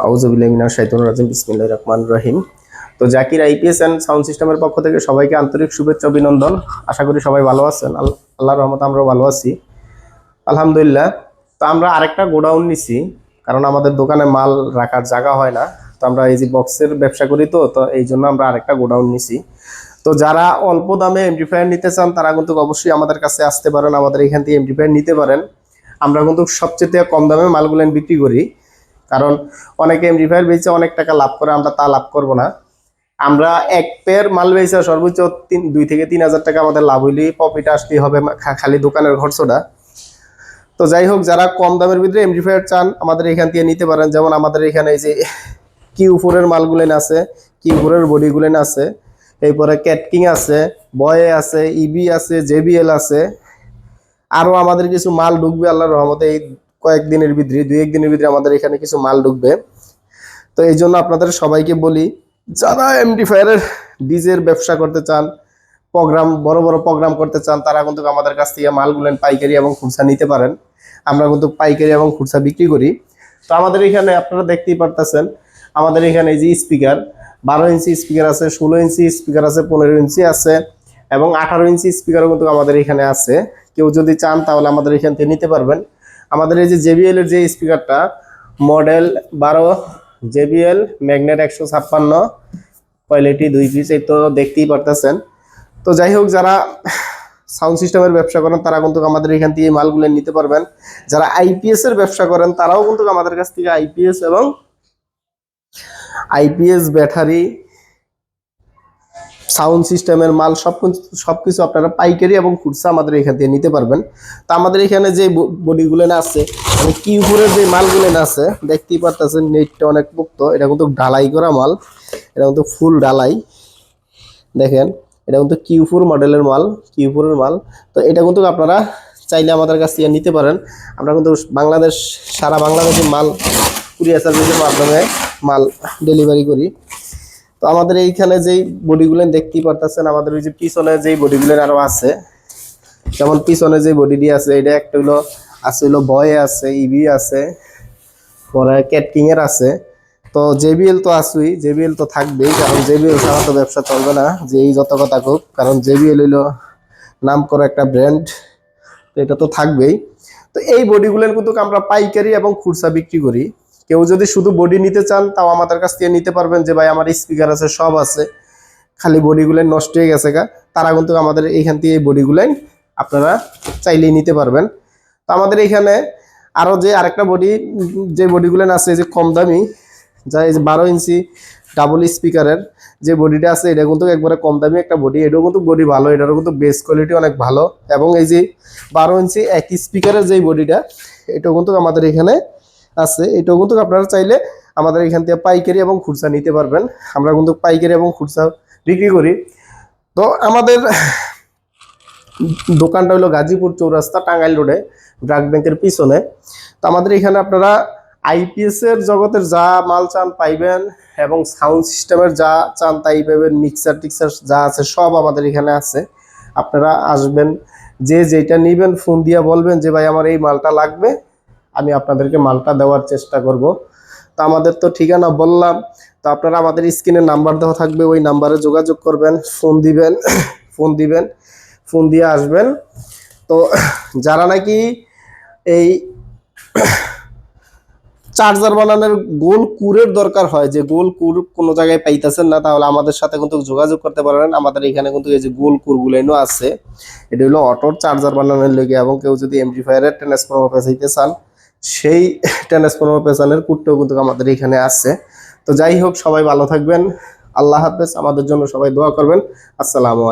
আউজবিল্লামিনা শাইতুন রাজিম বিসমিল্লাহ রহমান রহিম। তো জাকির আইপিএস অ্যান্ড সাউন্ড সিস্টেমের পক্ষ থেকে সবাইকে আন্তরিক শুভেচ্ছা, অভিনন্দন। আশা করি সবাই ভালো আছেন। আল- আল্লাহর রহমতে আমরাও ভালো আছি। আলহামদুলিল্লাহ। তো আমরা আরেকটা গোডাউন নিছি, কারণ আমাদের দোকানে মাল রাখার জায়গা হয় না। তো আমরা এই যে বক্সের ব্যবসা করি তো তো এই জন্য আমরা আরেকটা গোডাউন নিছি। তো যারা অল্প দামে এমপ্লিফায়ার নিতে চান, তারা কিন্তু অবশ্যই আমাদের কাছে আসতে পারেন, আমাদের এখান থেকে এমপ্লিফায়ার নিতে পারেন। আমরা কিন্তু সবচেয়ে কম দামে মালগুলো বিক্রি করি। কারণ অনেকে এমপ্লিফায়ার বেচে অনেক টাকা লাভ করে, আমরা তা লাভ করব না। আমরা এক পেয়ার মাল বেচে সর্বোচ্চ তিন, দুই থেকে তিন হাজার টাকা আমাদের লাভ হইলেই প্রফিট আসতেই হবে খালি দোকানের খরচটা। তো যাই হোক, যারা কম দামের ভিতরে এমপ্লিফায়ার চান, আমাদের এখান থেকে নিতে পারেন। যেমন আমাদের এখানে এই যে কিউ ফোরের মালগুলেন আছে কিউ ফোরের বডিগুলেন আছে, এরপরে ক্যাটকিং আছে বয়ে আছে ইবি আছে জেবিএল আছে। আরও আমাদের কিছু মাল ঢুকবে, আল্লাহর রহমতে এই কয়েকদিনের ভিতরে, দুই একদিনের ভিতরে আমাদের এখানে কিছু মাল ঢুকবে। তো এই জন্য আপনাদের সবাইকে বলি, যারা এমডি ফায়ারের ডিজের ব্যবসা করতে চান প্রোগ্রাম বড় বড় প্রোগ্রাম করতে চান, তারা কিন্তু আমাদের কাছ থেকে মালগুলেন পাইকারি এবং খুচরা নিতে পারেন। আমরা কিন্তু পাইকারি এবং খুচরা বিক্রি করি। তো আমাদের এখানে আপনারা দেখতেই পারতেছেন, আমাদের এখানে যে স্পিকার বারো ইঞ্চি স্পিকার আছে, ষোলো ইঞ্চি স্পিকার আছে, পনেরো ইঞ্চি আছে এবং আঠারো ইঞ্চি স্পিকারও কিন্তু আমাদের এখানে আছে। কেউ যদি চান তাহলে আমাদের এখান থেকে নিতে পারবেন। আমাদের এই যে জেবিএল এর যে স্পিকারটা, মডেল বারো জেবিএল ম্যাগনেট একশো ছাপ্পান্ন, কোয়ালিটি দুই পিস এই তো দেখতেই পারতেছেন। তো যাই হোক, যারা সাউন্ড সিস্টেমের ব্যবসা করেন, তারা কিন্তু আমাদের এখান থেকে মালগুলো নিতে পারবেন। যারা আইপিএস এর ব্যবসা করেন, তারাও কিন্তু আমাদের কাছ থেকে আইপিএস এবং আইপিএস ব্যাটারি সাউন্ড সিস্টেমের মাল সব সব কিছু আপনারা পাইকারি এবং খুচরা আমাদের এখান থেকে নিতে পারবেন। তো আমাদের এখানে যে বডিগুলো আছে মানে কিউপুরের যে মালগুলো আছে, দেখতেই পারতেছেন নেটটা অনেক মুক্ত। এটা কিন্তু ঢালাই করা মাল, এটা কিন্তু ফুল ঢালাই। দেখেন, এটা কিন্তু কিউপুর মডেলের মাল কিউপুরের মাল। তো এটা কিন্তু আপনারা চাইলে আমাদের কাছ থেকে নিতে পারেন। আমরা কিন্তু বাংলাদেশ, সারা বাংলাদেশের মাল, কুরিয়ার সার্ভিসের মাধ্যমে মাল ডেলিভারি করি। তো আমাদের এইখানে যেই বডিগুলো দেখতেই পারতেছেন, আমাদের ওই যে পিছনে যেই বডিগুলো আরও আছে, যেমন পিছনে যে বডিটি আছে, এটা একটা হলো, আছে হলো বয় আছে ইবি আছে, পরে ক্যাটকিং এর আছে। তো জেবিএল তো আছেই জেবিএল তো থাকবেই, কারণ জেবিএল ছাড়া তো ব্যবসা চলবে না যে এই যত কথা হোক কারণ জেবিএল হইল নাম করা একটা ব্র্যান্ড তো এটা তো থাকবেই। তো এই বডিগুলো কিন্তু আমরা পাইকারি এবং খুচরা বিক্রি করি। কেউ যদি শুধু বডি নিতে চান, তাও আমাদের কাছ থেকে নিতে পারবেন যে ভাই আমার স্পিকার আছে, সব আছে। খালি বডিগুলো নষ্ট হয়ে গেছে গা। তারা কিন্তু আমাদের এইখান থেকে এই বডিগুলাই আপনারা চাইলেই নিতে পারবেন। তো আমাদের এখানে আরও যে আরেকটা বডি যে বডিগুলো আছে যে কম দামি, যা এই যে বারো ইঞ্চি ডাবল স্পিকারের যে বডিটা আছে, এটা কিন্তু একবারে কম দামি একটা বডি এটাও কিন্তু বডি ভালো, এটারও কিন্তু বেস কোয়ালিটি অনেক ভালো। এবং এই যে বারো ইঞ্চি এক স্পিকারের যেই বডিটা এটাও কিন্তু আমাদের এখানে আছে, এটাও কিন্তু আপনারা চাইলে আমাদের এখান থেকে পাইকারি এবং খুচরা নিতে পারবেন। আমরা কিন্তু পাইকারি এবং খুচরা বিক্রি করি। তো আমাদের দোকানটা হলো গাজীপুর চৌরাস্তা, টাঙ্গাইল রোডে, ব্রাক ব্যাংকের পিছনে। তো আমাদের এখানে আপনারা আইপিএস এর জগতের যা মাল চান পাইবেন এবং সাউন্ড সিস্টেমের যা চান তাই পাবেন, মিক্সার টিক্সার যা আছে সব আমাদের এখানে আছে। আপনারা আসবেন, যে যেটা নিবেন, ফোন দিয়ে বলবেন যে, ভাই, আমার এই মালটা লাগবে। আমি আপনাদেরকে মালটা দেওয়ার চেষ্টা করব। তো আমাদের তো ঠিকানা বললাম। তো আপনারা আমাদের স্ক্রিনে নাম্বার দেওয়া থাকবে, ওই নাম্বারে যোগাযোগ করবেন, ফোন দিবেন ফোন দিবেন, ফোন দিয়ে আসবেন। তো যারা নাকি এই চার্জার বানানোর গোল কুরের দরকার হয়, যে গোল কুর কোনো জায়গায় পাইতেছেন না, তাহলে আমাদের সাথে কিন্তু যোগাযোগ করতে পারেন। আমাদের এখানে কিন্তু এই যে গোল কুরগুলো আছে, এটা হলো অটোর চার্জার বানানোর লেগে, এবং কেউ যদি এমপ্লিফায়ারের ট্রান্সফর্মার পেঁচাইতে চান সেই ট্রান্সফর্মার পেছনের কুটটাও কিন্তু আমাদের এখানে আছে। তো যাই হোক, সবাই ভালো থাকবেন। আল্লাহ হাফেজ। আমাদের জন্য সবাই দোয়া করবেন। আসসালামু আলাইকুম।